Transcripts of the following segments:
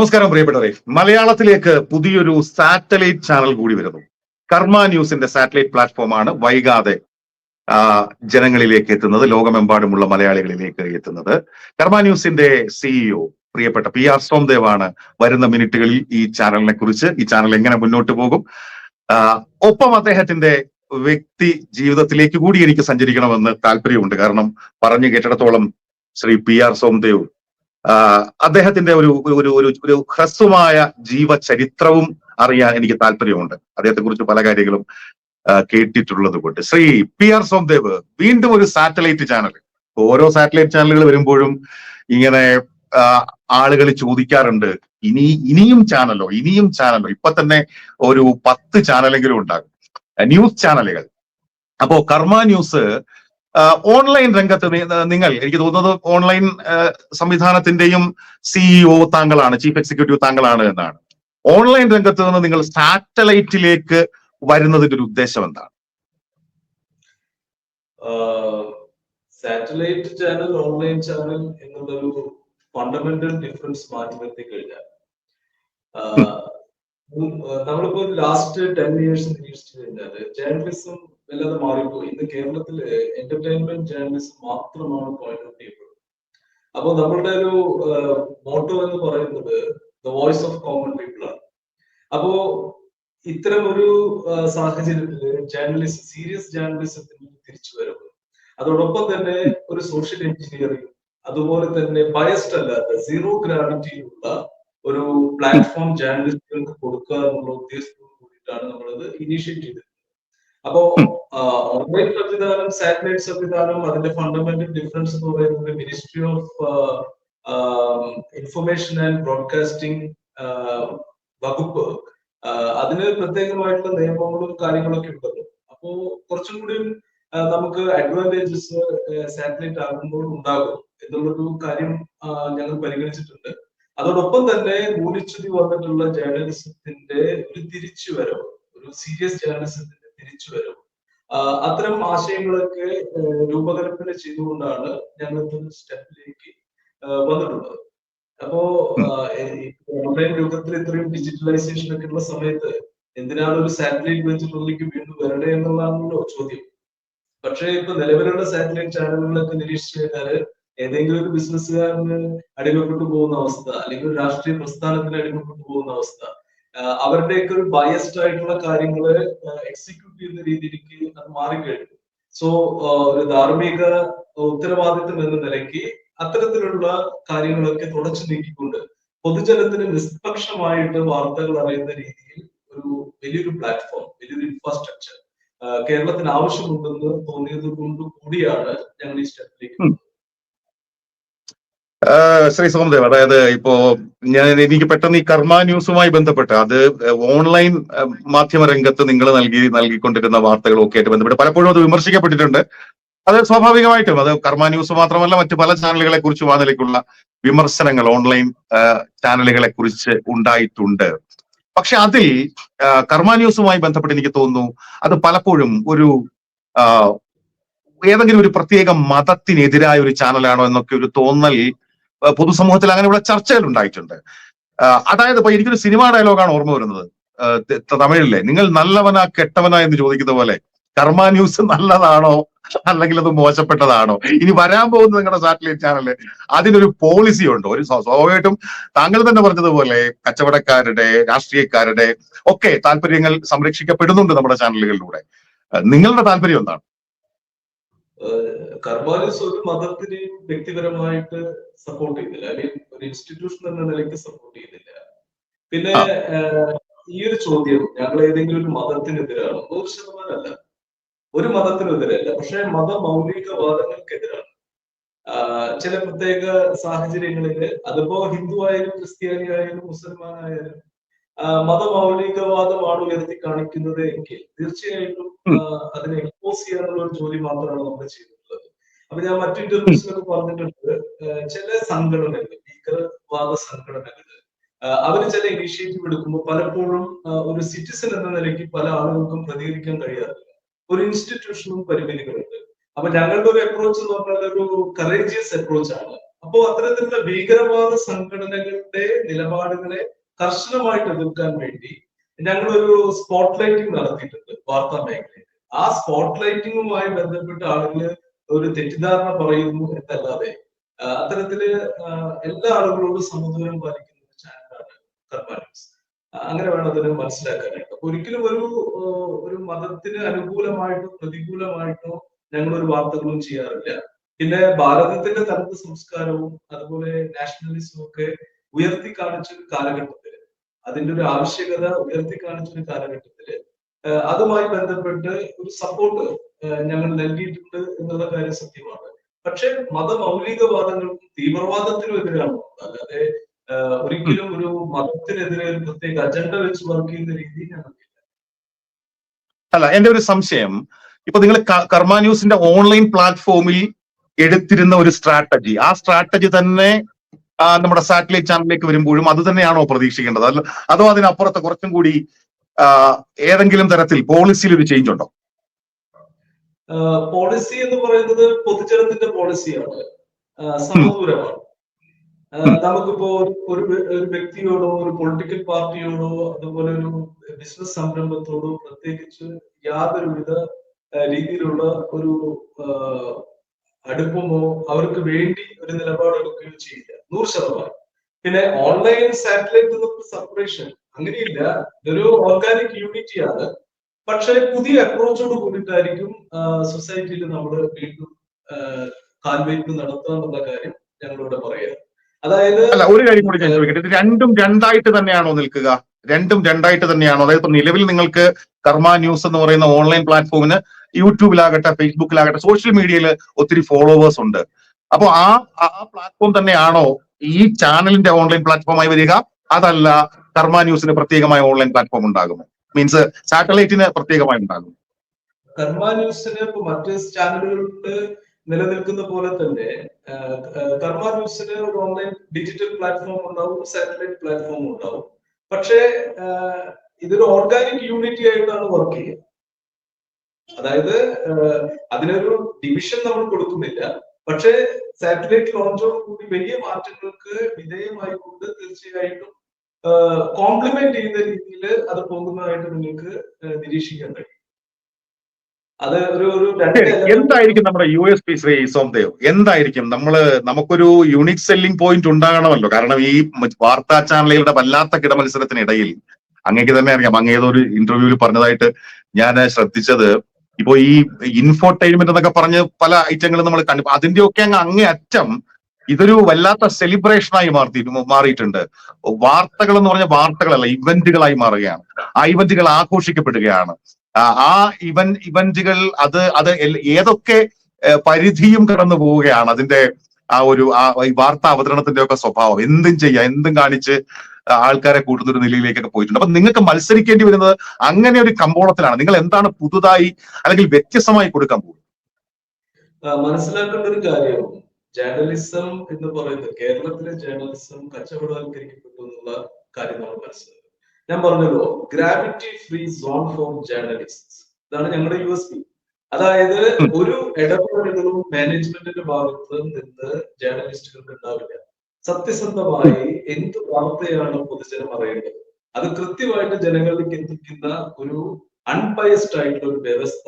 നമസ്കാരം പ്രിയപ്പെട്ടവരെ. മലയാളത്തിലേക്ക് പുതിയൊരു സാറ്റലൈറ്റ് ചാനൽ കൂടി വരുന്നു. കർമ്മ ന്യൂസിന്റെ സാറ്റലൈറ്റ് പ്ലാറ്റ്ഫോമാണ് വൈകാതെ ജനങ്ങളിലേക്ക് എത്തുന്നത് ലോകമെമ്പാടുമുള്ള മലയാളികളിലേക്ക് എത്തുന്നത്. കർമ്മ ന്യൂസിന്റെ സിഇഒ പ്രിയപ്പെട്ട പി ആർ സോംദേവാണ് വരുന്ന മിനിറ്റുകളിൽ ഈ ചാനലിനെ കുറിച്ച് ഈ ചാനൽ എങ്ങനെ മുന്നോട്ട് പോകും? ഒപ്പം അദ്ദേഹത്തിന്റെ വ്യക്തി ജീവിതത്തിലേക്ക് കൂടി എനിക്ക് സഞ്ചരിക്കണമെന്ന് താല്പര്യമുണ്ട്. കാരണം പറഞ്ഞു കേട്ടിടത്തോളം ശ്രീ പി ആർ സോംദേവ് അദ്ദേഹത്തിന്റെ ഒരു ഒരു ഒരു ഒരു ഹ്രസ്വമായ ജീവചരിത്രവും അറിയാൻ എനിക്ക് താല്പര്യമുണ്ട്. അദ്ദേഹത്തെ കുറിച്ച് പല കാര്യങ്ങളും കേട്ടിട്ടുള്ളത് കൊണ്ട്. ശ്രീ പി ആർ സോംദേവ് വീണ്ടും ഒരു സാറ്റലൈറ്റ് ചാനൽ. ഓരോ സാറ്റലൈറ്റ് ചാനലുകൾ വരുമ്പോഴും ഇങ്ങനെ ആളുകൾ ചോദിക്കാറുണ്ട് ഇനി ഇനിയും ചാനലോ ഇനിയും ചാനലോ? ഇപ്പൊ തന്നെ ഒരു പത്ത് ചാനലെങ്കിലും ഉണ്ടാകും. ന്യൂസ് ചാനലുകൾ. അപ്പോ കർമ്മ ന്യൂസ് ഓൺലൈൻ രംഗത്ത് നിങ്ങൾ എനിക്ക് തോന്നുന്നത് ഓൺലൈൻ സംവിധാനത്തിന്റെയും സിഇഒ താങ്കളാണ് ചീഫ് എക്സിക്യൂട്ടീവ് താങ്കളാണ് എന്നാണ്. ഓൺലൈൻ രംഗത്ത് നിന്ന് നിങ്ങൾ സാറ്റലൈറ്റിലേക്ക് വരുന്നതിന്റെ ഒരു ഉദ്ദേശം എന്താണ്? സാറ്റലൈറ്റ് ചാനൽ ഓൺലൈൻ ചാനൽ എന്നുള്ളൊരു ഫണ്ടമെന്റൽ ഡിഫറൻസ് മാറ്റി നിർത്തി കഴിഞ്ഞാൽ നമ്മളിപ്പോ ലാസ്റ്റ് ടെൻ ഇയേഴ്സ് നിരീക്ഷിച്ചു കഴിഞ്ഞാൽ ജേർണലിസം വല്ലാതെ മാറിപ്പോയി. ഇന്ന് കേരളത്തിൽ എന്റർടൈൻമെന്റ് ജേർണലിസം മാത്രമാണ് പോയിന്റ് ഔട്ട് ചെയ്യപ്പെടുന്നത് അപ്പൊ നമ്മളുടെ ഒരു മോട്ടോ എന്ന് പറയുന്നത് the voice of common people ആണ്. അപ്പോ ഇത്തരം ഒരു സാഹചര്യത്തിൽ ജേർണലിസം സീരിയസ് ജേർണലിസത്തിന് തിരിച്ചു വരവ്. അതോടൊപ്പം തന്നെ ഒരു സോഷ്യൽ എഞ്ചിനീയറിംഗ് അതുപോലെ തന്നെ ബയസ്ഡ് അല്ലാത്ത സീറോ ഗ്രാവിറ്റിയിലുള്ള ഒരു പ്ലാറ്റ്ഫോം ജേർണലിസ്റ്റുകൾക്ക് കൊടുക്കുക എന്നുള്ള ഉദ്ദേശത്തോട് കൂടിയിട്ടാണ് നമ്മളത് ഇനീഷ്യേറ്റ് ചെയ്തത്. അപ്പോ ഓൺലൈൻ സംവിധാനം സാറ്റലൈറ്റ് സംവിധാനം അതിന്റെ ഫണ്ടമെന്റൽ ഡിഫറൻസ് എന്ന് പറയുന്നത് ministry of information and broadcasting വകുപ്പ്. അതിന് പ്രത്യേകമായിട്ടുള്ള നിയമങ്ങളും കാര്യങ്ങളൊക്കെ ഉണ്ടല്ലോ. അപ്പോ കുറച്ചും കൂടി നമുക്ക് അഡ്വാന്റേജസ് സാറ്റലൈറ്റ് ആകുമ്പോൾ ഉണ്ടാകും എന്നുള്ളൊരു കാര്യം ഞങ്ങൾ പരിഗണിച്ചിട്ടുണ്ട്. അതോടൊപ്പം തന്നെ മൂലിച്ചുതി വന്നിട്ടുള്ള ജേർണലിസത്തിന്റെ ഒരു തിരിച്ചുവരവ് ഒരു സീരിയസ് ജേർണലിസത്തിന്റെ തിരിച്ചുവരവ് വരും. അത്തരം ആശയങ്ങളൊക്കെ രൂപകൽപ്പന ചെയ്തുകൊണ്ടാണ് ഞങ്ങൾ ഇത്തരം സ്റ്റെപ്പിലേക്ക് വന്നിട്ടുള്ളത്. അപ്പോ ഓൺലൈൻ യുഗത്തിൽ ഇത്രയും ഡിജിറ്റലൈസേഷൻ ഒക്കെ ഉള്ള സമയത്ത് എന്തിനാണ് ഒരു സാറ്റലൈറ്റ് വെച്ചിട്ടുള്ളിലേക്ക് വീണ്ടും വരണേ എന്നുള്ളതാണല്ലോ ചോദ്യം. പക്ഷേ ഇപ്പൊ നിലവിലുള്ള സാറ്റലൈറ്റ് ചാനലുകളൊക്കെ നിരീക്ഷിച്ചു കഴിഞ്ഞാൽ ഏതെങ്കിലും ഒരു ബിസിനസ്സുകാരന് അടിമപ്പെട്ടു പോകുന്ന അവസ്ഥ അല്ലെങ്കിൽ ഒരു രാഷ്ട്രീയ പ്രസ്ഥാനത്തിന് അടിമപ്പെട്ടു പോകുന്ന അവസ്ഥ അവരുടെയൊക്കെ ഒരു ബയസ്ഡ് ആയിട്ടുള്ള കാര്യങ്ങൾ എക്സിക്യൂട്ട് ചെയ്യുന്ന രീതിയിലേക്ക് അത് മാറിക്കഴിഞ്ഞു. സോ ഒരു ധാർമ്മിക ഉത്തരവാദിത്വം എന്ന നിലയ്ക്ക് അത്തരത്തിലുള്ള കാര്യങ്ങളൊക്കെ തുടച്ചു നീക്കിക്കൊണ്ട് പൊതുജനത്തിന് നിഷ്പക്ഷമായിട്ട് വാർത്തകൾ അറിയുന്ന രീതിയിൽ ഒരു വലിയൊരു പ്ലാറ്റ്ഫോം വലിയൊരു ഇൻഫ്രാസ്ട്രക്ചർ കേരളത്തിന് ആവശ്യമുണ്ടെന്ന് തോന്നിയത് കൊണ്ട് കൂടിയാണ് ഞങ്ങൾ ഈ സ്റ്റെപ്പ് ശ്രീ സോമദേവ് അതായത് ഇപ്പോ ഞാൻ എനിക്ക് പെട്ടെന്ന് ഈ കർമ്മ ന്യൂസുമായി ബന്ധപ്പെട്ട് അത് ഓൺലൈൻ മാധ്യമ രംഗത്ത് നിങ്ങൾ നൽകി നൽകിക്കൊണ്ടിരുന്ന വാർത്തകളൊക്കെ ആയിട്ട് ബന്ധപ്പെട്ട് പലപ്പോഴും അത് വിമർശിക്കപ്പെട്ടിട്ടുണ്ട്. അത് സ്വാഭാവികമായിട്ടും അത് കർമ്മ ന്യൂസ് മാത്രമല്ല മറ്റു പല ചാനലുകളെ കുറിച്ചും ആ നിലയ്ക്കുള്ള വിമർശനങ്ങൾ ഓൺലൈൻ ചാനലുകളെ കുറിച്ച് ഉണ്ടായിട്ടുണ്ട്. പക്ഷെ അതിൽ കർമ്മ ന്യൂസുമായി ബന്ധപ്പെട്ട് എനിക്ക് തോന്നുന്നു അത് പലപ്പോഴും ഒരു ഏതെങ്കിലും ഒരു പ്രത്യേക മതത്തിനെതിരായ ഒരു ചാനലാണോ എന്നൊക്കെ ഒരു തോന്നൽ പൊതുസമൂഹത്തിൽ അങ്ങനെയുള്ള ചർച്ചകൾ ഉണ്ടായിട്ടുണ്ട്. അതായത് ഇപ്പൊ എനിക്കൊരു സിനിമാ ഡയലോഗാണ് ഓർമ്മ വരുന്നത്. തമിഴിലെ നിങ്ങൾ നല്ലവനാ കെട്ടവനാ എന്ന് ചോദിക്കുന്ന പോലെ കർമ്മ ന്യൂസ് നല്ലതാണോ? അല്ലെങ്കിൽ അത് മോശപ്പെട്ടതാണോ? ഇനി വരാൻ പോകുന്ന നിങ്ങളുടെ സാറ്റലൈറ്റ് ചാനൽ അതിനൊരു പോളിസി ഉണ്ടോ. ഒരു സ്വ- സ്വാഭാവികമായിട്ടും താങ്കൾ തന്നെ പറഞ്ഞതുപോലെ കച്ചവടക്കാരുടെ രാഷ്ട്രീയക്കാരുടെ ഒക്കെ താല്പര്യങ്ങൾ സംരക്ഷിക്കപ്പെടുന്നുണ്ട് നമ്മുടെ ചാനലുകളിലൂടെ. നിങ്ങളുടെ താല്പര്യം എന്താണ്? കർമാലിസ് ഒരു മതത്തിനെയും വ്യക്തിപരമായിട്ട് സപ്പോർട്ട് ചെയ്യുന്നില്ല. അല്ലെങ്കിൽ ഒരു ഇൻസ്റ്റിറ്റ്യൂഷൻ എന്ന നിലയ്ക്ക് സപ്പോർട്ട് ചെയ്യുന്നില്ല. പിന്നെ ഈ ഒരു ചോദ്യം ഞങ്ങൾ ഏതെങ്കിലും ഒരു മതത്തിനെതിരാണ്? നൂറ് ശതമാനമല്ല ഒരു മതത്തിനെതിരല്ല. പക്ഷെ മത മൗലികവാദങ്ങൾക്കെതിരാണ്. ചില പ്രത്യേക സാഹചര്യങ്ങളിൽ അതിപ്പോ ഹിന്ദു ആയാലും ക്രിസ്ത്യാനി ആയാലും മുസൽമാനായാലും മത മതമൗലികവാദമാണ് ഉയർത്തി കാണിക്കുന്നത് എങ്കിൽ തീർച്ചയായിട്ടും അതിനെ എക്സ്പോസ് ചെയ്യാനുള്ള ഒരു ജോലി മാത്രമാണ് നമ്മൾ ചെയ്തിട്ടുള്ളത് അപ്പൊ ഞാൻ മറ്റു ഇന്റർവ്യൂസിലൊക്കെ പറഞ്ഞിട്ടുണ്ട്. ചില സംഘടനകൾ ഭീകരവാദ സംഘടനകൾ അവർ ചില ഇനീഷ്യേറ്റീവ് എടുക്കുമ്പോൾ പലപ്പോഴും ഒരു സിറ്റിസൺ എന്ന നിലയ്ക്ക് പല ആളുകൾക്കും പ്രതികരിക്കാൻ കഴിയാറില്ല. ഒരു ഇൻസ്റ്റിറ്റ്യൂഷനും പരിമിതികളുണ്ട്. അപ്പൊ ഞങ്ങളുടെ ഒരു അപ്രോച്ച് എന്ന് പറഞ്ഞാൽ ഒരു കറേജിയസ് അപ്രോച്ച് ആണ്. അപ്പോ അത്തരത്തിലുള്ള ഭീകരവാദ സംഘടനകളുടെ നിലപാടുകളെ കർശനമായിട്ട് എതിർക്കാൻ വേണ്ടി ഞങ്ങളൊരു സ്പോട്ട് ലൈറ്റിംഗ് നടത്തിയിട്ടുണ്ട് വാർത്താ മേഖലയിൽ. ആ സ്പോട്ട് ലൈറ്റിങ്ങുമായി ബന്ധപ്പെട്ട ആളുകൾ ഒരു തെറ്റിദ്ധാരണ പറയുന്നു എന്നല്ലാതെ അത്തരത്തിൽ എല്ലാ ആളുകളോടും സമദൂരം പാലിക്കുന്ന ഒരു ചാനലാണ് ആ, അങ്ങനെ വേണം അതിനെ മനസ്സിലാക്കാനായിട്ട്. അപ്പൊ ഒരിക്കലും ഒരു ഒരു മതത്തിന് അനുകൂലമായിട്ടോ പ്രതികൂലമായിട്ടോ ഞങ്ങൾ ഒരു വാർത്തകളും ചെയ്യാറില്ല. പിന്നെ ഭാരതത്തിന്റെ തനത് സംസ്കാരവും അതുപോലെ നാഷണലിസവും ഒക്കെ ഉയർത്തി കാണിച്ച ഒരു കാലഘട്ടത്തിൽ അതിന്റെ ഒരു ആവശ്യകത ഉയർത്തി കാണിച്ച ഒരു കാലഘട്ടത്തിൽ അതുമായി ബന്ധപ്പെട്ട് ഒരു സപ്പോർട്ട് ഞങ്ങൾ നൽകിയിട്ടുണ്ട് എന്നുള്ള കാര്യം സത്യമാണ്. പക്ഷെ മതമൗലികവാദങ്ങൾക്കും തീവ്രവാദത്തിനും എതിരാണ്. അല്ലാതെ ഒരിക്കലും ഒരു മതത്തിനെതിരെ ഒരു പ്രത്യേക അജണ്ട വെച്ച് വർക്ക് ചെയ്യുന്ന രീതി ഞാൻ അല്ല എന്റെ ഒരു സംശയം. ഇപ്പൊ നിങ്ങൾ കർമ്മ ന്യൂസിന്റെ ഓൺലൈൻ പ്ലാറ്റ്ഫോമിൽ എടുത്തിരുന്ന ഒരു സ്ട്രാറ്റജി ആ സ്ട്രാറ്റജി തന്നെ നമ്മുടെ സാറ്റലൈറ്റ് ചാനലിലേക്ക് വരുമ്പോഴും അത് തന്നെയാണോ പ്രതീക്ഷിക്കേണ്ടത്? അല്ല അതോ അതിനപ്പുറത്ത് കുറച്ചും കൂടി ഏതെങ്കിലും തരത്തിൽ പോളിസിയിൽ ഒരു ചേഞ്ച് ഉണ്ടോ? പോളിസി എന്ന് പറയുന്നത് പൊതുജനത്തിന്റെ പോളിസിയാണ് സമദൂരമാണ്. നമുക്കിപ്പോ ഒരു- ഒരു വ്യക്തിയോടോ ഒരു പൊളിറ്റിക്കൽ പാർട്ടിയോടോ അതുപോലെ ഒരു ബിസിനസ് സംരംഭത്തോടോ പ്രത്യേകിച്ച് യാതൊരുവിധ രീതിയിലുള്ള ഒരു അടുപ്പമോ അവർക്ക് വേണ്ടി ഒരു നിലപാടെടുക്കുകയോ ചെയ്യില്ല. നൂറ് ശതമാനം. പിന്നെ ഓൺലൈൻ സാറ്റലൈറ്റ് സെപ്പറേഷൻ അങ്ങനെയില്ല. ഇതൊരു ഓർഗാനിക് യൂണിറ്റി ആണ്. പക്ഷെ പുതിയ അപ്രോച്ചോട് കൂടിയിട്ടായിരിക്കും സൊസൈറ്റിയിൽ നമ്മൾ വീണ്ടും കാൽവെയ്പ്പ് നടത്തുക എന്നുള്ള കാര്യം ഞങ്ങളിവിടെ പറയാം അതായത് അല്ല ഒരു കാര്യം കൂടി ഞാൻ ചോദിക്കട്ടെ. ഇത് രണ്ടും രണ്ടായിട്ട് തന്നെയാണോ നിൽക്കുക? രണ്ടും രണ്ടായിട്ട് തന്നെയാണോ? അതായത് ഇപ്പൊ നിലവിൽ നിങ്ങൾക്ക് കർമ്മ ന്യൂസ് എന്ന് പറയുന്ന ഓൺലൈൻ പ്ലാറ്റ്ഫോമിന് യൂട്യൂബിലാകട്ടെ ഫേസ്ബുക്കിലാകട്ടെ സോഷ്യൽ മീഡിയയിൽ ഒത്തിരി ഫോളോവേഴ്സ് ഉണ്ട്. അപ്പൊ ആ ആ പ്ലാറ്റ്ഫോം തന്നെയാണോ ഈ ചാനലിന്റെ ഓൺലൈൻ പ്ലാറ്റ്ഫോമായി വരിക? അതല്ല കർമ്മ ന്യൂസിന് പ്രത്യേകമായ ഓൺലൈൻ പ്ലാറ്റ്ഫോം ഉണ്ടാകുമോ? മീൻസ് സാറ്റലൈറ്റിന് പ്രത്യേകമായി ഉണ്ടാകും കർമ്മ ന്യൂസിന് ഇപ്പൊ മറ്റ് ചാനലുകളുണ്ട് നിലനിൽക്കുന്ന പോലെ തന്നെ കർമ്മ ന്യൂസിന് ഒരു ഓൺലൈൻ ഡിജിറ്റൽ പ്ലാറ്റ്ഫോം ഉണ്ടാവും സാറ്റലൈറ്റ് പ്ലാറ്റ്ഫോം ഉണ്ടാവും. പക്ഷേ ഇതൊരു ഓർഗാനിക് യൂണിറ്റി ആയിട്ടാണ് വർക്ക് ചെയ്യുക. അതായത് അതിനൊരു ഡിവിഷൻ നമ്മൾ കൊടുക്കുന്നില്ല. പക്ഷേ സാറ്റലൈറ്റ് ലോഞ്ചോട് കൂടി വലിയ മാറ്റങ്ങൾക്ക് വിധേയമായിക്കൊണ്ട് തീർച്ചയായിട്ടും കോംപ്ലിമെന്റ് ചെയ്യുന്ന രീതിയിൽ അത് പോകുന്നതായിട്ട് നിങ്ങൾക്ക് നിരീക്ഷിക്കാൻ കഴിയും. അത് ഒരു ഒരു എന്തായിരിക്കും നമ്മുടെ U S P Shri Somdev? എന്തായിരിക്കും? നമ്മൾ നമുക്കൊരു യൂണിക് സെല്ലിംഗ് പോയിന്റ് ഉണ്ടാകണമല്ലോ. കാരണം ഈ വാർത്താ ചാനലുകളുടെ വല്ലാത്ത കിടമത്സരത്തിനിടയിൽ അങ്ങേക്ക് തന്നെ അറിയാം. അങ്ങ് ഏതൊരു ഇന്റർവ്യൂവിൽ പറഞ്ഞതായിട്ട് ഞാൻ ശ്രദ്ധിച്ചത്. ഇപ്പോ ഈ ഇൻഫോർടൈൻമെന്റ് എന്നൊക്കെ പറഞ്ഞ് പല ഐറ്റങ്ങളും നമ്മൾ കണ്ടു. അതിന്റെയൊക്കെ അങ്ങ് അങ്ങേ അറ്റം ഇതൊരു വല്ലാത്ത സെലിബ്രേഷനായി മാറി മാറിയിട്ടുണ്ട്. വാർത്തകൾ എന്ന് പറഞ്ഞ വാർത്തകളല്ല ഇവന്റുകളായി മാറുകയാണ്. ആ ഇവന്റുകൾ ആഘോഷിക്കപ്പെടുകയാണ്. ആ ഇവൻ ഇവന്റുകൾ അത് അത് ഏതൊക്കെ പരിധിയും കടന്നു പോവുകയാണ് അതിന്റെ ആ ഒരു ആ വാർത്താ അവതരണത്തിന്റെ ഒക്കെ സ്വഭാവം. എന്തും ചെയ്യാം എന്തും കാണിച്ച് ആൾക്കാരെ കൂട്ടുന്ന ഒരു നിലയിലേക്കൊക്കെ പോയിട്ടുണ്ട്. അപ്പൊ നിങ്ങൾക്ക് മത്സരിക്കേണ്ടി വരുന്നത് അങ്ങനെ ഒരു കമ്പോളത്തിലാണ്. നിങ്ങൾ എന്താണ് പുതുതായി അല്ലെങ്കിൽ വ്യത്യസ്തമായി കൊടുക്കാൻ പോകുന്നത്? മനസ്സിലാക്കേണ്ട ഒരു കാര്യം ജേർണലിസം എന്ന് പറയുന്നത് കേരളത്തിലെ ജേർണലിസം കച്ചവടവൽക്കരിക്കപ്പെട്ടു എന്നുള്ള കാര്യം നമ്മൾ മനസ്സിലാക്കും ഞാൻ പറഞ്ഞല്ലോ gravity free zone for journalist ഇതാണ് ഞങ്ങളുടെ യു എസ് പി അതായത് ഒരു ഇടപെടലുകളും മാനേജ്മെന്റിന്റെ ഭാഗത്ത് നിന്ന് ജേർണലിസ്റ്റുകൾക്ക് ഉണ്ടാവില്ല. സത്യസന്ധമായി എന്ത് വാർത്തയാണ് പൊതുജനം അറിയേണ്ടത്? അത് കൃത്യമായിട്ട് ജനങ്ങളിലേക്ക് എത്തിക്കുന്ന ഒരു അൺബയസ്ഡ് ആയിട്ടുള്ള ഒരു വ്യവസ്ഥ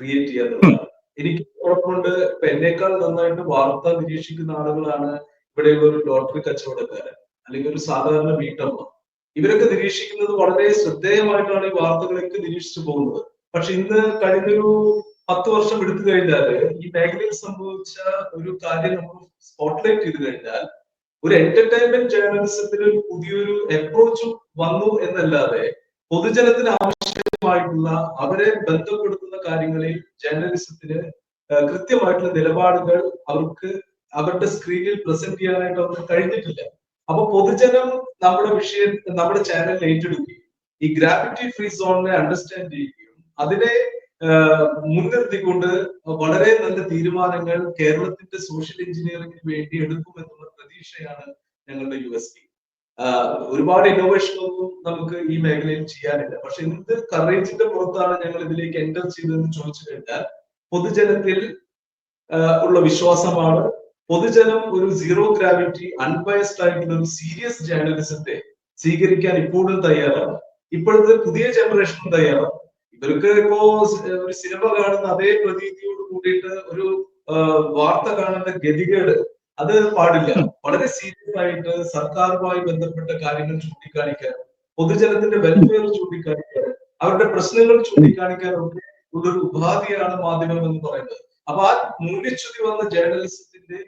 ക്രിയേറ്റ് ചെയ്യുക എന്നുള്ളതാണ് എനിക്ക് ഉറപ്പുണ്ട് ഇപ്പൊ എന്നേക്കാൾ നന്നായിട്ട് വാർത്ത നിരീക്ഷിക്കുന്ന ആളുകളാണ് ഇവിടെയുള്ള ഒരു ലോട്ടറി കച്ചവടക്കാരൻ അല്ലെങ്കിൽ ഒരു സാധാരണ വീട്ടമ്മ. ഇവരൊക്കെ നിരീക്ഷിക്കുന്നത് വളരെ ശ്രദ്ധേയമായിട്ടാണ് ഈ വാർത്തകളൊക്കെ നിരീക്ഷിച്ചു പോകുന്നത്. പക്ഷെ ഇന്ന് കഴിഞ്ഞൊരു പത്ത് വർഷം എടുത്തു കഴിഞ്ഞാൽ ഈ മേഖലയിൽ സംഭവിച്ച ഒരു കാര്യം നമ്മൾ സ്പോട്ട്ലൈറ്റ് ചെയ്ത് കഴിഞ്ഞാൽ ഒരു എന്റർടൈൻമെന്റ് ജേർണലിസത്തിന് പുതിയൊരു അപ്രോച്ച് വന്നു എന്നല്ലാതെ പൊതുജനത്തിന് ആവശ്യമായിട്ടുള്ള അവരെ ബന്ധപ്പെടുത്തുന്ന കാര്യങ്ങളിൽ ജേർണലിസത്തിന് കൃത്യമായിട്ടുള്ള നിലപാടുകൾ അവർക്ക് അവരുടെ സ്ക്രീനിൽ പ്രസന്റ് ചെയ്യാനായിട്ട് അവർക്ക് കഴിഞ്ഞിട്ടില്ല. അപ്പൊ പൊതുജനം നമ്മുടെ വിഷയം നമ്മുടെ ചാനൽ ഏറ്റെടുക്കുകയും ഈ ഗ്രാവിറ്റി ഫ്രീ സോണിനെ അണ്ടർസ്റ്റാൻഡ് ചെയ്യുകയും അതിനെ മുൻനിർത്തിക്കൊണ്ട് വളരെ നല്ല തീരുമാനങ്ങൾ കേരളത്തിന്റെ സോഷ്യൽ എഞ്ചിനീയറിംഗിന് വേണ്ടി എടുക്കുമെന്നുള്ള പ്രതീക്ഷയാണ് ഞങ്ങളുടെ യു എസ് പി. ഒരുപാട് ഇന്നോവേഷൻ ഒന്നും നമുക്ക് ഈ മേഖലയിൽ ചെയ്യാനില്ല. പക്ഷെ എന്ത് കറേജിന്റെ പുറത്താണ് ഞങ്ങൾ ഇതിലേക്ക് എന്റർ ചെയ്തതെന്ന് ചോദിച്ചു കഴിഞ്ഞാൽ പൊതുജനത്തിൽ ഉള്ള വിശ്വാസമാണ്. പൊതുജനം ഒരു സീറോ ഗ്രാവിറ്റി അൺബയസ്ഡ് ആയിട്ടുള്ള ഒരു സീരിയസ് ജേർണലിസത്തെ സ്വീകരിക്കാൻ ഇപ്പോഴും തയ്യാറാണ്. ഇപ്പോഴത്തെ പുതിയ ജനറേഷനും തയ്യാറാണ്. ഇവർക്ക് ഇപ്പോ ഒരു സിനിമ കാണുന്ന അതേ പ്രതീതിയോട് കൂടിയിട്ട് ഒരു വാർത്ത കാണുന്ന ഗതികേട് അത് പാടില്ല. വളരെ സീരിയസ് ആയിട്ട് സർക്കാരുമായി ബന്ധപ്പെട്ട കാര്യങ്ങൾ ചൂണ്ടിക്കാണിക്കാൻ പൊതുജനത്തിന്റെ വെൽഫെയർ ചൂണ്ടിക്കാണിക്കാൻ അവരുടെ പ്രശ്നങ്ങൾ ചൂണ്ടിക്കാണിക്കാൻ ഉള്ളൊരു ഉപാധിയാണ് മാധ്യമം എന്ന് പറയുന്നത്. അപ്പൊ ആ മൂല്യച്യുതി വന്ന ജേർണലിസത്തിന്റെ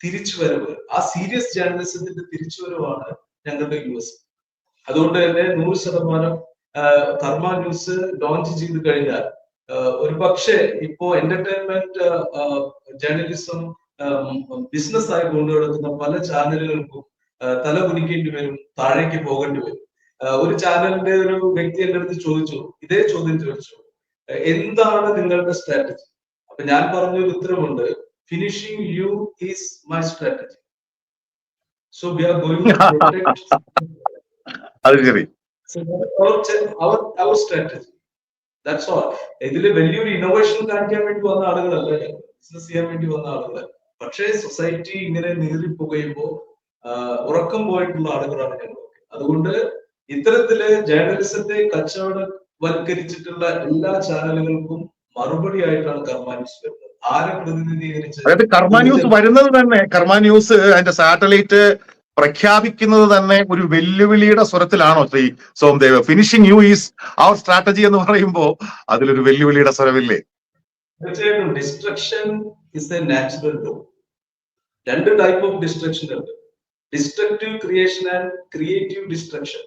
തിരിച്ചുവരവ് ആ സീരിയസ് ജേർണലിസത്തിന്റെ തിരിച്ചുവരവാണ് ഞങ്ങളുടെ യു എസ് അതുകൊണ്ട് തന്നെ നൂറ് ശതമാനം കർമ്മ ന്യൂസ് ലോഞ്ച് ചെയ്ത് കഴിഞ്ഞാൽ ഒരു പക്ഷേ ഇപ്പോ എന്റർടൈൻമെന്റ് ജേർണലിസം ബിസിനസ് ആയി കൊണ്ടുനടക്കുന്ന പല ചാനലുകൾക്കും തല കുനിക്കേണ്ടി വരും താഴേക്ക് പോകേണ്ടി വരും. ഒരു ചാനലിന്റെ ഒരു വ്യക്തി എന്റെ അടുത്ത് ചോദിച്ചു ഇതേ ചോദ്യം ചോദിച്ചു. എന്താണ് നിങ്ങളുടെ സ്ട്രാറ്റജി അപ്പൊ ഞാൻ പറഞ്ഞൊരു ഉത്തരവുണ്ട് finishing you is my strategy so we are going അത് ശരി. അവർ സ്ട്രാറ്റജി ദാറ്റ്സ് ഓൾ ഇതിൽ വലിയൊരു ഇന്നോവേഷൻ കാണിക്കാൻ വേണ്ടി വന്ന ആളുകളല്ല ബിസിനസ് ചെയ്യാൻ വേണ്ടി വന്ന ആളുകളല്ല. പക്ഷേ സൊസൈറ്റി ഇങ്ങനെ നീറിപ്പോകുമ്പോ ഉറക്കം പോയിട്ടുള്ള ആളുകളാണ് ഞങ്ങളൊക്കെ. അതുകൊണ്ട് ഇത്തരത്തിൽ ജേർണലിസത്തെ കച്ചവടവൽക്കരിച്ചിട്ടുള്ള എല്ലാ ചാനലുകൾക്കും മറുപടി ആയിട്ടാണ് കർമ്മ ന്യൂസ് വരുന്നത്. ആരെ പ്രതിനിധീകരിച്ച് അതായത് കർമ്മ ന്യൂസ് വരുന്നത് തന്നെ കർമ്മ ന്യൂസ് അതിന്റെ സാറ്റലൈറ്റ് പ്രഖ്യാപിക്കുന്നത് തന്നെ ഒരു വെല്ലുവിളിയുടെ സ്വരത്തിലാണോ Shri Somdev? Finishing you is our strategy എന്ന് പറയുമ്പോൾ അതിലൊരു വെല്ലുവിളിയുടെ സ്വരമില്ലേ? തീർച്ചയായിട്ടും. Destruction is a natural law രണ്ട് ടൈപ്പ് ഓഫ് ഡിസ്ട്രക്ഷൻ ഉണ്ട്. Destructive creation and creative destruction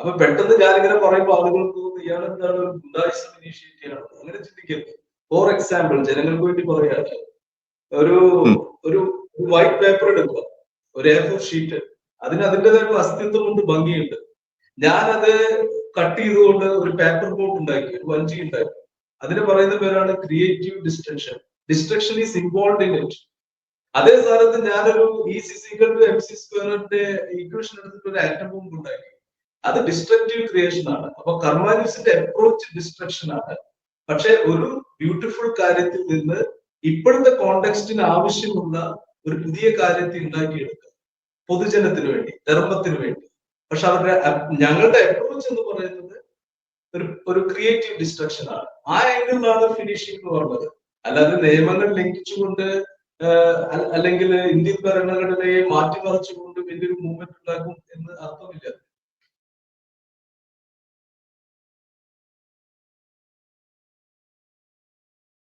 അപ്പൊ പെട്ടെന്ന് ഞാനിങ്ങനെ പറയുമ്പോൾ ആളുകൾക്ക് തോന്നുന്നു ഇയാൾ എന്താണ് ഒരു ഗുണ്ടായിസം ഇനീഷ്യേറ്റ് ചെയ്യണം? അങ്ങനെ ചിന്തിക്കരുത് ഫോർ എക്സാമ്പിൾ ജനങ്ങൾക്ക് വേണ്ടി പറയാണ് ഒരു. ഒരു വൈറ്റ് പേപ്പർ എടുക്കുക. ഒരു എ ഫോർ ഷീറ്റ് അതിന് അതിന്റെതായിട്ടുള്ള അസ്തിത്വമുണ്ട് ഭംഗിയുണ്ട്. ഞാനത് കട്ട് ചെയ്തുകൊണ്ട് ഒരു പേപ്പർ ബോട്ട് ഉണ്ടാക്കി ഒരു വഞ്ചി ഉണ്ടാക്കി. അതിന് പറയുന്ന പേരാണ് creative destruction destruction is involve in it അതേ സ്ഥാനത്ത് ഞാനൊരു എം സി സ്ക്വയറിന്റെ ഈക്വേഷൻ എടുത്തിട്ട് ഒരു ആറ്റം ബോംബ് ഉണ്ടാക്കി. അത് ഡിസ്ട്രക്റ്റീവ് ക്രിയേഷൻ ആണ്. അപ്പൊ കർമാനിസിന്റെ അപ്രോച്ച് ഡിസ്ട്രക്ഷൻ ആണ്. പക്ഷെ ഒരു ബ്യൂട്ടിഫുൾ കാര്യത്തിൽ നിന്ന് ഇപ്പോഴത്തെ കോണ്ടെക്സ്റ്റിന് ആവശ്യമുള്ള ഒരു പുതിയ കാര്യത്തെ ഉണ്ടാക്കിയെടുക്കുക. പൊതുജനത്തിന് വേണ്ടി ധർമ്മത്തിന് വേണ്ടി. പക്ഷെ അവരുടെ ഞങ്ങളുടെ അപ്രോച്ച് എന്ന് പറയുന്നത് ഒരു ഒരു ക്രിയേറ്റീവ് ഡിസ്ട്രക്ഷൻ ആണ്. ആ ആംഗിളിലാണ് ഫിനിഷിംഗ് എന്ന് പറഞ്ഞത്. അല്ലാതെ നിയമങ്ങൾ ലംഘിച്ചുകൊണ്ട് അല്ലെങ്കിൽ ഇന്ത്യൻ ഭരണഘടനയെ മാറ്റിമറിച്ചുകൊണ്ട് വലിയൊരു മൂവ്മെന്റ് ഉണ്ടാക്കും എന്ന് അർത്ഥമില്ല.